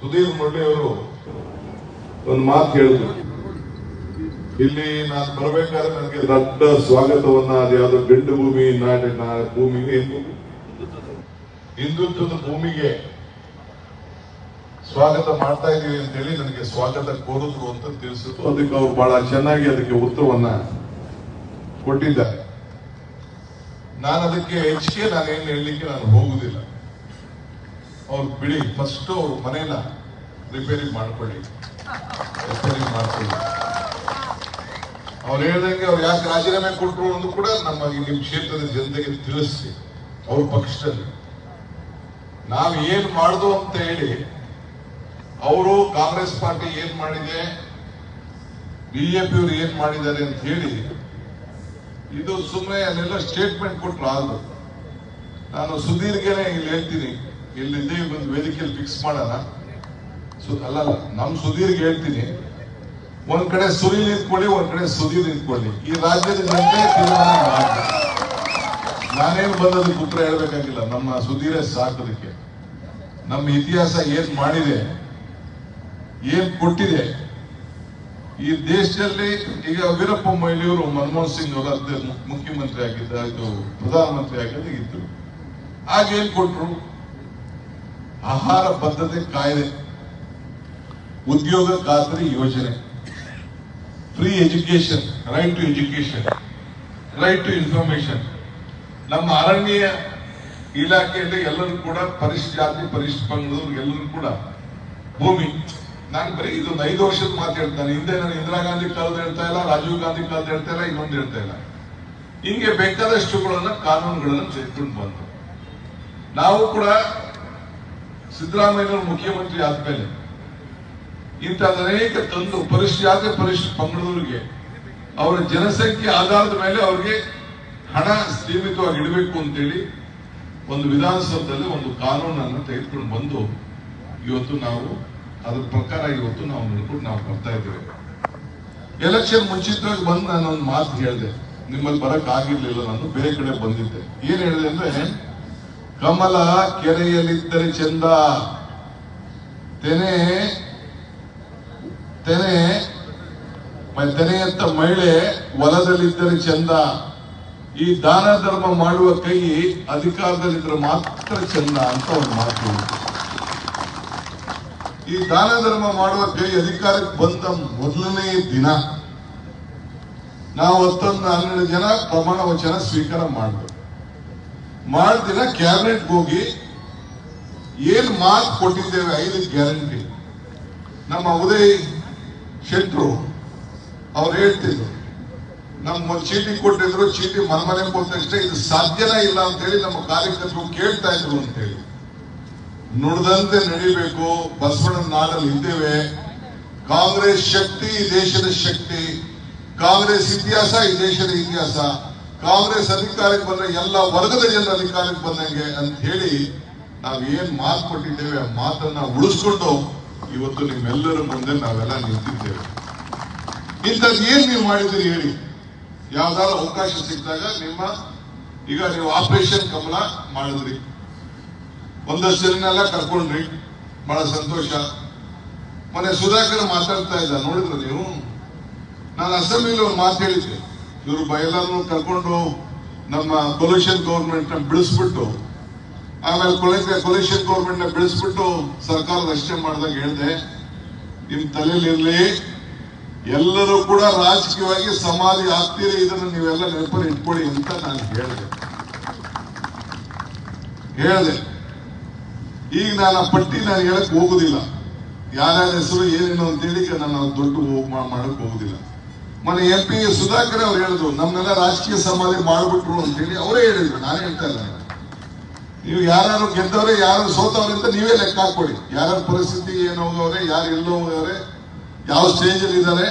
ಸುಧೀರ್ ಮುರಳಿ ಅವರು ಒಂದು ಮಾತು ಹೇಳಿದ್ರು. ಇಲ್ಲಿ ನಾನು ಬರಬೇಕಾದ್ರೆ ನನಗೆ ದೊಡ್ಡ ಸ್ವಾಗತವನ್ನ ಅದ್ಯಾವುದೋ ಗಂಡು ಭೂಮಿ, ನಾಡಿ, ನಾ- ಭೂಮಿಗೆ ಹಿಂದೂ ಹಿಂದುತ್ವದ ಭೂಮಿಗೆ ಸ್ವಾಗತ ಮಾಡ್ತಾ ಅಂತ ಹೇಳಿ ನನಗೆ ಸ್ವಾಗತ ಕೋರಿದ್ರು ಅಂತ ತಿಳಿಸಿದ್ರು. ಅದಕ್ಕೆ ಅವ್ರು ಬಹಳ ಚೆನ್ನಾಗಿ ಅದಕ್ಕೆ ಉತ್ತರವನ್ನ ಕೊಟ್ಟಿದ್ದಾರೆ. ನಾನು ಅದಕ್ಕೆ ಹೆಚ್ಚಿಗೆ ಏನು ಹೇಳಲಿಕ್ಕೆ ನಾನು ಹೋಗುದಿಲ್ಲ ಅವ್ರು ಬಿಡಿ ಫಸ್ಟ್ ಅವ್ರ ಮನೇನ ರಿಪೇರಿ ಮಾಡ್ಕೊಳ್ಳಿ. ರಿಪೇರಿ ಮಾಡ್ಕೊಳ್ಳಿ. ಅವ್ರು ಹೇಳ್ದಂಗೆ ಅವ್ರು ಯಾಕೆ ರಾಜೀನಾಮೆ ಕೊಟ್ಟರು ಅನ್ನೋದು ಕೂಡ ನಮ್ಮ ಈ ನಿಮ್ಮ ಕ್ಷೇತ್ರದ ಜನತೆಗೆ ತಿಳಿಸಿ ಅವ್ರ ಪಕ್ಷದಲ್ಲಿ. ನಾವು ಏನು ಮಾಡುದು ಅಂತ ಹೇಳಿ, ಅವರು ಕಾಂಗ್ರೆಸ್ ಪಾರ್ಟಿ ಏನು ಮಾಡಿದೆ ಬಿಜೆಪಿ ಅವರು ಏನು ಮಾಡಿದ್ದಾರೆ ಅಂತ ಹೇಳಿ, ಇದು ಸುಮ್ಮನೆ ಅಲ್ಲೆಲ್ಲ ಸ್ಟೇಟ್ಮೆಂಟ್ ಕೊಟ್ಟರು ಆದ್ರು. ನಾನು ಸುಧೀರ್ಗೆನೆ ಇಲ್ಲಿ ಹೇಳ್ತೀನಿ ಇಲ್ಲಿದ್ದೇ ಒಂದು ವೇದಿಕೆಯಲ್ಲಿ ಫಿಕ್ಸ್ ಮಾಡೋಣ ಸು- ಅಲ್ಲಲ್ಲ, ನಮ್ ಸುಧೀರ್ಗೆ ಹೇಳ್ತೀನಿ. ಒಂದ್ ಕಡೆ ಸುನಿಲ್ ನಿಂತ್ಕೊಳ್ಳಿ, ಒಂದ್ ಕಡೆ ಸುಧೀರ್ ನಿಂತ್ಕೊಳ್ಳಿ. ಈ ರಾಜ್ಯದ ಜನತೆ ತೀರ್ಮಾನ ನಾನೇನು ಬಂದದ್ದು ಉತ್ತರ ಹೇಳ್ಬೇಕಾಗಿಲ್ಲ, ನಮ್ಮ ಸುಧೀರೇ ಸಾಕೋದಕ್ಕೆ ನಮ್ಮ ಇತಿಹಾಸ ಏನ್ ಮಾಡಿದೆ, ಏನ್ ಕೊಟ್ಟಿದೆ. ಈ ದೇಶದಲ್ಲಿ ಈಗ ವೀರಪ್ಪ ಮೊಯ್ಲಿಯವರು ಮನಮೋಹನ್ ಸಿಂಗ್ ಅವರು ಮುಖ್ಯಮಂತ್ರಿ ಆಗಿದ್ದ, ಇದು ಪ್ರಧಾನಮಂತ್ರಿ ಆಗಿದ್ದ ಇದ್ರು ಆಗ ಏನ್ ಕೊಟ್ರು? ಆಹಾರ ಭದ್ರತೆ ಕಾಯ್ದೆ, ಉದ್ಯೋಗ ಖಾತ್ರಿ ಯೋಜನೆ free education right to education right to information ನಮ್ಮ ಅರಣ್ಯ ಇಲಾಖೆಯಲ್ಲಿ ಎಲ್ಲರೂ ಕೂಡ ಪರಿಶ್ ಜಾತಿ ಪರಿಶ್ ಪಂಗಡದವ್ರು ಎಲ್ಲರೂ ಕೂಡ ಭೂಮಿ. ನಾನು ಬರೀ ಇದೊಂದು ಐದು ವರ್ಷದ ಮಾತು ಹೇಳ್ತಾನೆ. ಹಿಂದೆ ನಾನು ಇಂದಿರಾ ಗಾಂಧಿ ಕಾಲದ ಹೇಳ್ತಾ ಇಲ್ಲ, ರಾಜೀವ್ ಗಾಂಧಿ ಕಾಲದ ಹೇಳ್ತಾ ಇಲ್ಲ, ಇನ್ನೊಂದು ಹೇಳ್ತಾ ಇಲ್ಲ. ಹಿಂಗೆ ಬೇಕಾದಷ್ಟುಗಳನ್ನ ಕಾನೂನುಗಳನ್ನು ತೆಗೆದುಕೊಂಡು ಬಂತು ನಾವು ಕೂಡ ಸಿದ್ದರಾಮಯ್ಯನವರು ಮುಖ್ಯಮಂತ್ರಿ ಆದ್ಮೇಲೆ ಇಂಥದ್ದು ಅನೇಕ ತಂದು ಪರಿಶ್ ಜಾತಿ ಪರಿಶ್ ಪಂಗಡದವರಿಗೆ ಅವರ ಜನಸಂಖ್ಯೆ ಆಧಾರದ ಮೇಲೆ ಅವರಿಗೆ ಹಣ ಸೀಮಿತವಾಗಿ ಇಡಬೇಕು ಅಂತೇಳಿ ಒಂದು ವಿಧಾನಸೌಧದಲ್ಲಿ ಒಂದು ಕಾನೂನನ್ನು ತೆಗೆದುಕೊಂಡು ಬಂದು ಇವತ್ತು ನಾವು ಅದರ ಪ್ರಕಾರ ಇವತ್ತು ನಾವು ನೋಡ್ಕೊಂಡು ನಾವು ಬರ್ತಾ ಇದ್ದೇವೆ. ಎಲೆಕ್ಷನ್ ಮುಂಚಿತವಾಗಿ ಬಂದು ನಾನು ಒಂದು ಮಾತು ಹೇಳಿದೆ. ನಿಮ್ಮಲ್ಲಿ ಬರಕ್ ಆಗಿರ್ಲಿಲ್ಲ ನಾನು ಬೇರೆ ಕಡೆ ಬಂದಿದ್ದೆ. ಏನ್ ಹೇಳಿದೆ ಅಂದ್ರೆ ಕಮಲ ಕೆರೆಯಲ್ಲಿದ್ದರೆ ಚಂದ. ತೆನೆ ತೆನೆ ತೆನೆಯಂತ ಮಹಿಳೆ ಹೊಲದಲ್ಲಿದ್ದರೆ ಚಂದ. ಈ ದಾನ ಧರ್ಮ ಮಾಡುವ ಕೈ ಅಧಿಕಾರದಲ್ಲಿದ್ದರೆ ಮಾತ್ರ ಚಂದ ಅಂತ ಒಂದು ಮಾತು ಈ ದಾನ ಧರ್ಮ ಮಾಡುವ ಕೈ ಅಧಿಕಾರಕ್ಕೆ ಬಂದ ಮೊದಲನೇ ದಿನ. ನಾವು ಹತ್ತೊಂದು ಹನ್ನೆರಡು ಜನ ಪ್ರಮಾಣ ವಚನ ಸ್ವೀಕಾರ ಮಾಡಿದ್ರು ಮಾಡಿದ ಕ್ಯಾಬಿನೆಟ್ ಹೋಗಿ ಏನು ಮಾತು ಕೊಟ್ಟಿದ್ದೇವೆ ಐದು ಗ್ಯಾರಂಟಿ. ನಮ್ಮ ಉದಯ್ ಶೆಟ್ರು ಅವ್ರು ಹೇಳ್ತಿದ್ರು ನಮ್ಮ ಚೀಟಿ ಕೊಟ್ಟಿದ್ರು, ಚೀಟಿ ಮನೆ ಮನೆ ಕೊಟ್ಟ ತಕ್ಷಣ ಇದು ಸಾಧ್ಯನೇ ಇಲ್ಲ ಅಂತ ಹೇಳಿ ನಮ್ಮ ಕಾರ್ಯಕರ್ತರು ಕೇಳ್ತಾ ಇದ್ರು ಅಂತ ಹೇಳಿ ನುಡಿದಂತೆ ನಡಿಬೇಕು ಬಸವಣ್ಣ ನಾಡಲ್ಲಿ ಇದ್ದೇವೆ. ಕಾಂಗ್ರೆಸ್ ಶಕ್ತಿ ದೇಶದ ಶಕ್ತಿ. ಕಾಂಗ್ರೆಸ್ ಇತಿಹಾಸ, ಈ ದೇಶದ ಇತಿಹಾಸ. ಕಾಂಗ್ರೆಸ್ ಅಧಿಕಾರಕ್ಕೆ ಬಂದ್ರೆ ಎಲ್ಲ ವರ್ಗದ ಜನರ ಅಧಿಕಾರಕ್ಕೆ ಬಂದಂಗೆ ಅಂತ ಹೇಳಿ ನಾವು ಏನ್ ಮಾತು ಕೊಟ್ಟಿದ್ದೇವೆ ಆ ಮಾತನ್ನ ಉಳಿಸ್ಕೊಂಡು ಇವತ್ತು ನಿಮ್ಮೆಲ್ಲರ ಮುಂದೆ ನಾವೆಲ್ಲ ನಿಂತಿದ್ದೇವೆ. ಇಂಥದ್ದು ಏನ್ ನೀವು ಮಾಡಿದ್ರಿ ಹೇಳಿ? ಯಾವ್ದಾದ್ರು ಅವಕಾಶ ಸಿಕ್ಕಿದಾಗ ನಿಮ್ಮ, ಈಗ ನೀವು ಆಪರೇಷನ್ ಕಮಲ ಮಾಡಿದ್ರಿ. ಒಂದಷ್ಟು ಜನನೆಲ್ಲ ಕರ್ಕೊಂಡ್ರಿ. ಬಹಳ ಸಂತೋಷ. ಮನೆ ಸುಧಾಕರ್ ಮಾತಾಡ್ತಾ ಇದ್ದ, ನೋಡಿದ್ರು ನೀವು? ನಾನು ಅಸೆಂಬ್ಲಿಲಿ ಒಂದು ಮಾತು ಹೇಳಿದ್ದೆ. ಇವರು ಬಯಲನ್ನು ಕರ್ಕೊಂಡು ನಮ್ಮ ಪೊಲ್ಯೂಷನ್ ಗೌರ್ಮೆಂಟ್ನ ಬಿಡಿಸ್ಬಿಟ್ಟು, ಆಮೇಲೆ ಕೊಲೇಷನ್ ಗೌರ್ಮೆಂಟ್ನ ಬಿಡಿಸ್ಬಿಟ್ಟು ಸರ್ಕಾರ ರಕ್ಷಣೆ ಮಾಡಿದಾಗ ಹೇಳಿದೆ, ನಿಮ್ ತಲೆಯಲ್ಲಿರ್ಲಿ. ಎಲ್ಲರೂ ಕೂಡ ರಾಜಕೀಯವಾಗಿ ಸಮಾಧಿ ಆಗ್ತೀರಿ, ಇದನ್ನು ನೀವೆಲ್ಲ ನೆನಪಲ್ಲಿ ಇಟ್ಕೊಳ್ಳಿ ಅಂತ ನಾನು ಹೇಳಿದೆ. ಹೇಳಿದೆ. ಈಗ ನಾನು ಪಟ್ಟಿ ನಾನು ಹೇಳಕ್ ಹೋಗುದಿಲ್ಲ. ಯಾರ್ಯಾರ ಹೆಸರು, ಏನೇನು ಅಂತ ಹೇಳಿ ನಾನು ದೊಡ್ಡ ಮಾಡಕ್ ಹೋಗುದಿಲ್ಲ. ಮೊನ್ನೆ ಎಲ್ ಪಿ ಸುಧಾಕರ್ ಅವ್ರು ಹೇಳಿದ್ರು ನಮ್ಮನ್ನೆಲ್ಲ ರಾಜಕೀಯ ಸಮಾಧಿ ಮಾಡ್ಬಿಟ್ರು ಅಂತೇಳಿ ಅವರೇ ಹೇಳಿದ್ರು, ನಾನು ಹೇಳ್ತಾ ಇಲ್ಲ. ನೀವು ಯಾರು ಗೆದ್ದವ್ರೆ ಯಾರು ಸೋತವ್ರೆ ಅಂತ ನೀವೇ ಲೆಕ್ಕ ಹಾಕೊಳ್ಳಿ ಯಾರ ಪರಿಸ್ಥಿತಿ ಏನು ಹೋಗವ್ರೆ ಯಾರು ಎಲ್ಲೋ ಹೋಗವ್ರೆ ಯಾವ ಸ್ಟೇಜ್ ಅಲ್ಲಿ ಇದ್ದಾರೆ,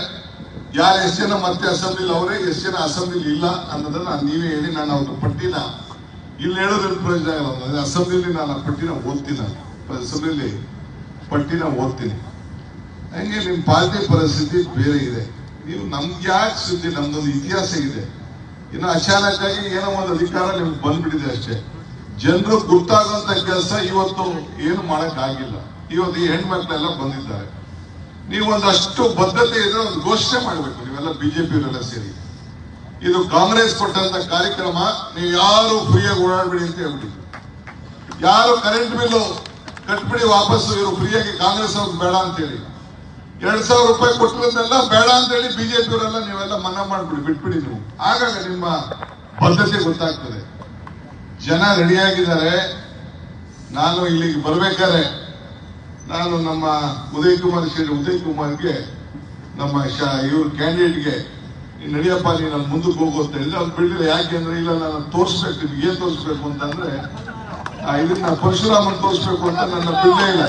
ಯಾರು ಎಷ್ಟು ಜನ ಮತ್ತೆ ಅಸೆಂಬ್ಲಿಲಿ ಅವರೇ, ಎಷ್ಟು ಜನ ಅಸೆಂಬ್ಲಿಲಿ ಇಲ್ಲ ಅನ್ನೋದನ್ನ ನೀವೇ ಹೇಳಿ, ನಾನು ಅವ್ರ ಪಟ್ಟಿನ ಇಲ್ಲಿ ಹೇಳೋದ್ರಲ್ಲಿ ಪ್ರಯೋಜನ ಆಗಲ್ಲ ಅಸೆಂಬ್ಲಿಲಿ ನಾನು ಆ ಪಟ್ಟಿನ ಓದ್ತೀನಿ ನಾನು. ಅಸೆಂಬ್ಲಿಲಿ ಪಟ್ಟಿನ ಓದ್ತೀನಿ. ಹಂಗೆ ನಿಮ್ಮ ಪಾರ್ಟಿ ಪರಿಸ್ಥಿತಿ ಬೇರೆ ಇದೆ. ನೀವು ನಮ್ಗೆ ಯಾಕೆ ಸುದ್ದಿ, ನಮ್ದೊಂದು ಇತಿಹಾಸ ಇದೆ. ಇನ್ನು ಅಚಾನಕ್ಕಾಗಿ ಏನೋ ಒಂದು ಅಧಿಕಾರ ನಿಮ್ಗೆ ಬಂದ್ಬಿಟ್ಟಿದೆ ಅಷ್ಟೇ. ಜನರು ಗುರ್ತಾಗುವಂತ ಕೆಲಸ ಇವತ್ತು ಏನು ಮಾಡಕ್ ಆಗಿಲ್ಲ ಇವತ್ತು ಈ ಹೆಣ್ಮಕ್ಳೆಲ್ಲ ಬಂದಿದ್ದಾರೆ. ನೀವು ಒಂದಷ್ಟು ಬದ್ಧತೆ ಇದ್ರೆ ಒಂದು ಘೋಷಣೆ ಮಾಡಬೇಕು ನೀವೆಲ್ಲ ಬಿಜೆಪಿಯವರೆಲ್ಲ ಸೇರಿ. ಇದು ಕಾಂಗ್ರೆಸ್ ಕೊಟ್ಟಂತ ಕಾರ್ಯಕ್ರಮ, ನೀವು ಯಾರು ಫ್ರೀಯಾಗಿ ಓಡಾಡ್ಬಿಡಿ ಅಂತ ಹೇಳ್ಬಿಟ್ಟಿದ್ರು ಯಾರು ಕರೆಂಟ್ ಬಿಲ್ಲು ಕಟ್ಬಿಡಿ ವಾಪಸ್ಸು, ಇವರು ಫ್ರೀಯಾಗಿ ಕಾಂಗ್ರೆಸ್ ಅವ್ರಿಗೆ ಬೇಡ ಅಂತೇಳಿ ಎರಡ್ ಸಾವಿರ ರೂಪಾಯಿ ಕೊಟ್ಟಿರೋದೆಲ್ಲ ಬೇಡ ಅಂತೇಳಿ ಬಿಜೆಪಿ ಅವರೆಲ್ಲ ನೀವೆಲ್ಲ ಮನ್ನಾ ಮಾಡ್ಬಿಡಿ, ಬಿಟ್ಬಿಡಿ ನೀವು. ಆಗಾಗ ನಿಮ್ಮ ಬದ್ಧತೆ ಗೊತ್ತಾಗ್ತದೆ. ಜನ ರೆಡಿಯಾಗಿದ್ದಾರೆ. ನಾನು ಇಲ್ಲಿಗೆ ಬರ್ಬೇಕಾದ್ರೆ ನಾನು ನಮ್ಮ ಉದಯ್ ಕುಮಾರ್ ಶ್ರೀ ಉದಯ್ ಕುಮಾರ್ಗೆ ನಮ್ಮ ಇವ್ರ ಕ್ಯಾಂಡಿಡೇಟ್ಗೆ ನಡಿಯಪ್ಪ ನೀನು ನಾನು ಮುಂದಕ್ಕೆ ಹೋಗು ಅಂತ ಹೇಳಿದ್ರೆ ಅವ್ನು ಬಿಡಲಿಲ್ಲ. ಯಾಕೆ ಅಂದ್ರೆ ಇಲ್ಲ, ನಾನು ತೋರಿಸ್ಬೇಕು. ನಿಮ್ಗೆ ಏನ್ ತೋರಿಸ್ಬೇಕು ಅಂತಂದ್ರೆ ಇದನ್ನ ಪರಶುರಾಮನ್ ತೋರಿಸ್ಬೇಕು ಅಂತ ನನ್ನ ಬಿಡಲೇ ಇಲ್ಲ.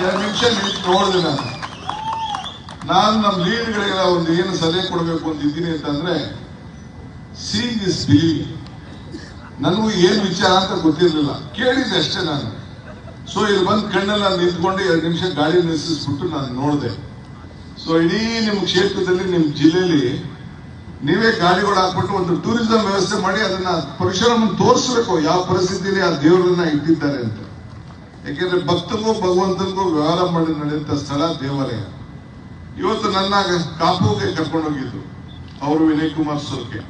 ಎರಡು ನಿಮಿಷ ನಿಂತು ನೋಡಿದೆ ನಾನು. ನಾನು ನಮ್ಮ ಲೀಡ್ಗಳಿಗೆಲ್ಲ ಒಂದು ಏನು ಸಲಹೆ ಕೊಡಬೇಕು ಅಂತ ಇದ್ದೀನಿ ಅಂತಂದ್ರೆ ಸಿ ಇಸ್ ಬಿಲೀವಿಂಗ್ ನನಗೂ ಏನು ವಿಚಾರ ಅಂತ ಗೊತ್ತಿರಲಿಲ್ಲ. ಕೇಳಿದ್ದೆ ಅಷ್ಟೇ ನಾನು. ಸೊ ಇಲ್ಲಿ ಬಂದು ಕಣ್ಣಲ್ಲಿ ನಾನು ನಿಂತ್ಕೊಂಡು ಎರಡು ನಿಮಿಷ ಗಾಳಿ ನಿಲ್ಲಿಸ್ಬಿಟ್ಟು ನಾನು ನೋಡಿದೆ. ಸೊ ಇಡೀ ನಿಮ್ಮ ಕ್ಷೇತ್ರದಲ್ಲಿ ನಿಮ್ಮ ಜಿಲ್ಲೆಯಲ್ಲಿ ನೀವೇ ಗಾಡಿಗಳು ಹಾಕ್ಬಿಟ್ಟು ಒಂದು ಟೂರಿಸಂ ವ್ಯವಸ್ಥೆ ಮಾಡಿ, ಅದನ್ನ ಪರಿಸರವನ್ನು ತೋರಿಸ್ಬೇಕು. ಯಾವ ಪರಿಸ್ಥಿತಿಯಲ್ಲಿ ಆ ದೇವರನ್ನ ಇಟ್ಟಿದ್ದಾರೆ ಅಂತ. ಯಾಕೆಂದ್ರೆ ಭಕ್ತಗೂ ಭಗವಂತನಿಗೂ ವ್ಯವಹಾರ ಮಾಡಿ ನಡೆಯುವಂತ ಸ್ಥಳ ದೇವಾಲಯ. ಇವತ್ತು ನನ್ನ ಕಾಪುಗೆ ಕರ್ಕೊಂಡೋಗಿದ್ದು ಅವರು ವಿನಯ್ ಕುಮಾರ್ ಸೋಕೆ.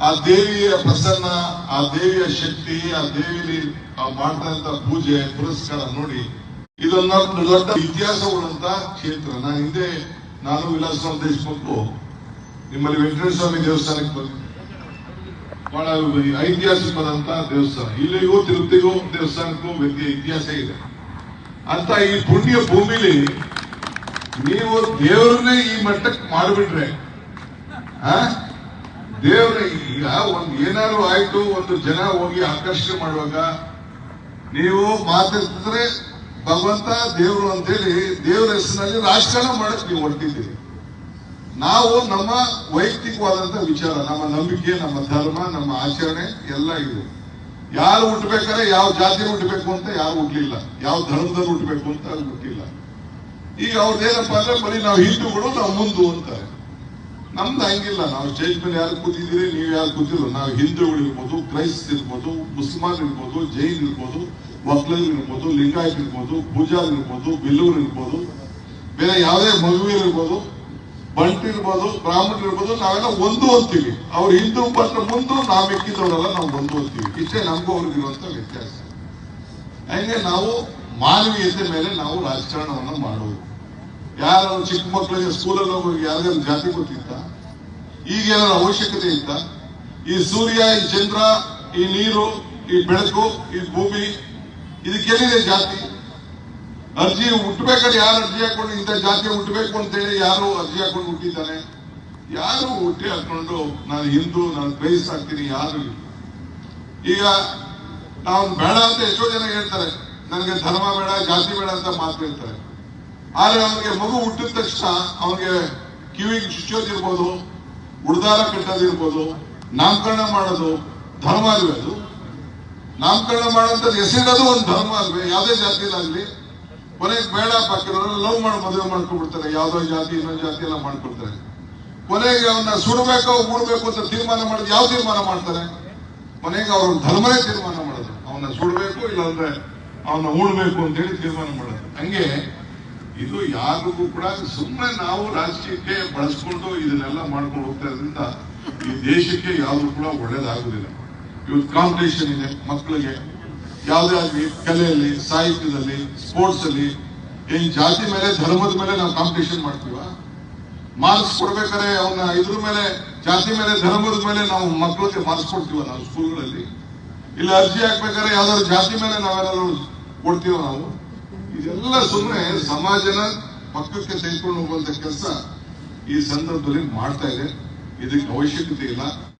ಆ ದೇವಿಯ ಪ್ರಸನ್ನ, ಆ ದೇವಿಯ ಶಕ್ತಿ, ಆ ದೇವಿಲಿ ಮಾಡ್ತಕ್ಕಂಥ ಪೂಜೆ, ಪುರಸ್ಕಾರ ನೋಡಿ ಇದನ್ನ ದೊಡ್ಡ ಇತಿಹಾಸ ಕ್ಷೇತ್ರ. ನಾನು ಹಿಂದೆ ನಾನು ವಿಲಾಸ ದೇಶಮುಖು. ನಿಮ್ಮಲ್ಲಿ ವೆಂಕಟೇಶ್ವರ ಸ್ವಾಮಿ ದೇವಸ್ಥಾನಕ್ಕೆ ಬಂದಿದ್ದೆ. ಬಹಳ ಐತಿಹಾಸಿಕವಾದಂತಹ ದೇವಸ್ಥಾನ. ಇಲ್ಲಿಗೂ ತಿರುಪತಿಗೂ ದೇವಸ್ಥಾನಕ್ಕೂ ವ್ಯಕ್ತಿಯ ಇತಿಹಾಸ ಇದೆ. ಅಂತ ಈ ಪುಣ್ಯ ಭೂಮಿಲಿ ನೀವು ದೇವರನ್ನೇ ಈ ಮಟ್ಟಕ್ಕೆ ಮಾಡಿಬಿಟ್ರೆ ದೇವ್ರ ಈಗ ಒಂದು ಏನಾದ್ರು ಆಯ್ತು, ಒಂದು ಜನ ಹೋಗಿ ಆಕರ್ಷಣೆ ಮಾಡುವಾಗ ನೀವು ಮಾತಾಡ್ತಿದ್ರೆ ಭಗವಂತ ದೇವರು ಅಂತೇಳಿ ದೇವರ ಹೆಸರಿನಲ್ಲಿ ರಾಜಕಾರಣ ಮಾಡಕ್ ನೀವು ಹೊರಟಿದ್ದೀರಿ. ನಾವು ನಮ್ಮ ವೈಯಕ್ತಿಕವಾದಂತ ವಿಚಾರ, ನಮ್ಮ ನಂಬಿಕೆ, ನಮ್ಮ ಧರ್ಮ, ನಮ್ಮ ಆಚರಣೆ ಎಲ್ಲ ಇದು ಯಾರು ಹುಟ್ಟಬೇಕಾದ್ರೆ ಯಾವ ಜಾತಿ ಹುಟ್ಟಬೇಕು ಅಂತ ಯಾರು ಹುಟ್ಟಲಿಲ್ಲ. ಯಾವ ಧರ್ಮದಲ್ಲಿ ಹುಟ್ಟಬೇಕು ಅಂತ ಅದು ಹುಟ್ಟಿಲ್ಲ ಈಗ ಅವ್ರದ್ದೇನಪ್ಪ ಅಂದ್ರೆ ಬರೀ ನಾವು ಹಿಂದೂಗಳು ನಾವು ಮುಂದು ಅಂತಾರೆ ನಮ್ದು ಹಂಗಿಲ್ಲ. ನಾವು ಸ್ಟೇಜ್ ಮೇಲೆ ಯಾರು ಕೂತಿದ್ದೀರಿ, ನೀವು ಯಾರು ಕೂತಿಲ್ಲ. ನಾವು ಹಿಂದೂಗಳು ಇರ್ಬೋದು ಕ್ರೈಸ್ತ ಇರ್ಬೋದು ಮುಸ್ಲ್ಮಾನ್ ಇರ್ಬೋದು, ಜೈನ್ ಇರ್ಬೋದು ಒಕ್ಲಲ್ ಇರ್ಬೋದು, ಲಿಂಗಾಯತ್ ಇರ್ಬೋದು ಪೂಜಾ ಇರ್ಬೋದು, ಬಿಲ್ಲೂರ್ ಇರ್ಬೋದು, ಬೇರೆ ಯಾವುದೇ ಮಗುವೀರ್ ಇರ್ಬೋದು ಬಂಟ್ ಇರ್ಬೋದು, ನಾವೆಲ್ಲ ಒಂದು ಅಂತೀವಿ. ಅವ್ರು ಹಿಂದೂ ಬಂದ್ರೆ ಮುಂದೆ, ನಾವು ಮೆಕ್ಕಿದವರೆಲ್ಲ ನಾವು ಒಂದು ಅಂತೀವಿ. ಇಷ್ಟೇ ನಮಗೂ ಅವ್ರಿಗಿರುವಂತ ವ್ಯತ್ಯಾಸ. ಹಂಗೆ ನಾವು ಮಾನವೀಯತೆ ಮೇಲೆ ನಾವು ರಾಜಕಾರಣವನ್ನು ಮಾಡುವುದು ಯಾರು ಚಿಕ್ಕ ಮಕ್ಕಳಿಗೆ ಸ್ಕೂಲಲ್ಲಿ ಹೋಗಿ ಯಾರಿಗಾದ್ರು ಜಾತಿ ಗೊತ್ತಿತ್ತ? ಈಗ ಏನಾದ್ರು ಅವಶ್ಯಕತೆ ಇತ್ತ? ಈ ಸೂರ್ಯ, ಈ ಚಂದ್ರ, ಈ ನೀರು, ಈ ಬೆಳಕು, ಈ ಭೂಮಿ, ಇದಕ್ಕೆಲ್ಲಿದೆ ಜಾತಿ? ಅರ್ಜಿ ಹುಟ್ಟಬೇಕಾದ್ರೆ ಯಾರು ಅರ್ಜಿ ಹಾಕೊಂಡು ಇಂಥ ಜಾತಿ ಹುಟ್ಟಬೇಕು ಅಂತೇಳಿ ಯಾರು ಅರ್ಜಿ ಹಾಕೊಂಡು ಹುಟ್ಟಿದ್ದಾರೆ ಯಾರು ಹುಟ್ಟಿ ಹಾಕೊಂಡು ನಾನು ಹಿಂದೂ, ನಾನು ಕ್ರೈಸ್ ಆಗ್ತೀನಿ, ಯಾರು. ಈಗ ನಾವು ಬೇಡ ಅಂತ ಎಷ್ಟೋ ಜನ ಹೇಳ್ತಾರೆ, ನನಗೆ ಧರ್ಮ ಬೇಡ, ಜಾತಿ ಬೇಡ ಅಂತ ಮಾತು ಹೇಳ್ತಾರೆ. ಆದ್ರೆ ಅವನಿಗೆ ಮಗು ಹುಟ್ಟಿದ ತಕ್ಷಣ ಅವನಿಗೆ ಕಿವಿಗೆ ಶುಚಿಯೋದಿರ್ಬೋದು ಉಡ್ದಾರ ಕಟ್ಟೋದಿರ್ಬೋದು, ನಾಮಕರಣ ಮಾಡೋದು ಧರ್ಮ ಅಲ್ವೇ ಅದು? ನಾಮಕರಣ ಮಾಡೋಂಥದ್ದು ಹೆಸರಿಡೋದು ಒಂದು ಧರ್ಮ ಅಲ್ವೇ? ಯಾವುದೇ ಜಾತಿಲಾಗ್ಲಿ ಕೊನೆಗೆ ಬೇಡ ಪಕ್ಕದವರು ಲವ್ ಮಾಡಿ, ಮದುವೆ ಮಾಡ್ಕೊಂಡ್ಬಿಡ್ತಾರೆ. ಯಾವ್ದೋ ಜಾತಿ, ಇನ್ನೊಂದು ಜಾತಿ ಎಲ್ಲ ಮಾಡ್ಕೊಡ್ತಾರೆ. ಕೊನೆಗೆ ಅವನ್ನ ಸುಡಬೇಕೋ ಉಡ್ಬೇಕು ಅಂತ ತೀರ್ಮಾನ ಮಾಡೋದು ಯಾವ ತೀರ್ಮಾನ ಮಾಡ್ತಾರೆ? ಕೊನೆಗೆ ಅವ್ರ ಧರ್ಮನೇ ತೀರ್ಮಾನ ಮಾಡೋದು. ಅವನ್ನ ಸುಡಬೇಕು, ಇಲ್ಲಾಂದ್ರೆ ಅವನ್ನ ಉಳ್ಬೇಕು ಅಂತ ಹೇಳಿ ತೀರ್ಮಾನ ಮಾಡೋದು. ಹಂಗೆ ಇದು ಯಾರಿಗೂ ಕೂಡ ಸುಮ್ಮನೆ ನಾವು ರಾಜಕೀಯಕ್ಕೆ ಬಳಸ್ಕೊಂಡು ಇದನ್ನೆಲ್ಲ ಮಾಡ್ಕೊಂಡು ಹೋಗ್ತಾ ಈ ದೇಶಕ್ಕೆ ಯಾವ್ದು ಕೂಡ ಒಳ್ಳೇದಾಗುದಿಲ್ಲ. ಇವತ್ತು ಕಾಂಪಿಟೇಷನ್ ಇದೆ, ಮಕ್ಕಳಿಗೆ. ಯಾವುದೇ ಆಗಲಿ ಕಲೆಯಲ್ಲಿ, ಸಾಹಿತ್ಯದಲ್ಲಿ ಸ್ಪೋರ್ಟ್ಸ್ ಅಲ್ಲಿ ಏನ್ ಜಾತಿ ಮೇಲೆ, ಧರ್ಮದ ಮೇಲೆ ನಾವು ಕಾಂಪಿಟೇಷನ್ ಮಾಡ್ತೀವ? ಮಾರ್ಕ್ಸ್ ಕೊಡ್ಬೇಕಾದ್ರೆ ಅವನ ಇದ್ರ ಮೇಲೆ, ಜಾತಿ ಮೇಲೆ, ಧರ್ಮದ ಮೇಲೆ ನಾವು ಮಕ್ಕಳಿಗೆ ಮಾರ್ಕ್ಸ್ ಕೊಡ್ತೀವ ನಾವು ಸ್ಕೂಲ್ಗಳಲ್ಲಿ? ಇಲ್ಲ ಅರ್ಜಿ ಹಾಕ್ಬೇಕಾದ್ರೆ ಯಾವ್ದಾದ್ರು ಜಾತಿ ಮೇಲೆ ನಾವೆಲ್ಲರೂ ಕೊಡ್ತೀವ ನಾವು? ಇದೆಲ್ಲ ಸುಮ್ಮನೆ ಸಮಾಜನ ಪಕ್ಕಕ್ಕೆ ತೆಗೆದುಕೊಂಡು ಹೋಗುವಂತ ಕೆಲಸ ಈ ಸಂದರ್ಭದಲ್ಲಿ ಮಾಡ್ತಾ ಇದೆ. ಇದಕ್ಕೆ ಅವಶ್ಯಕತೆ ಇಲ್ಲ.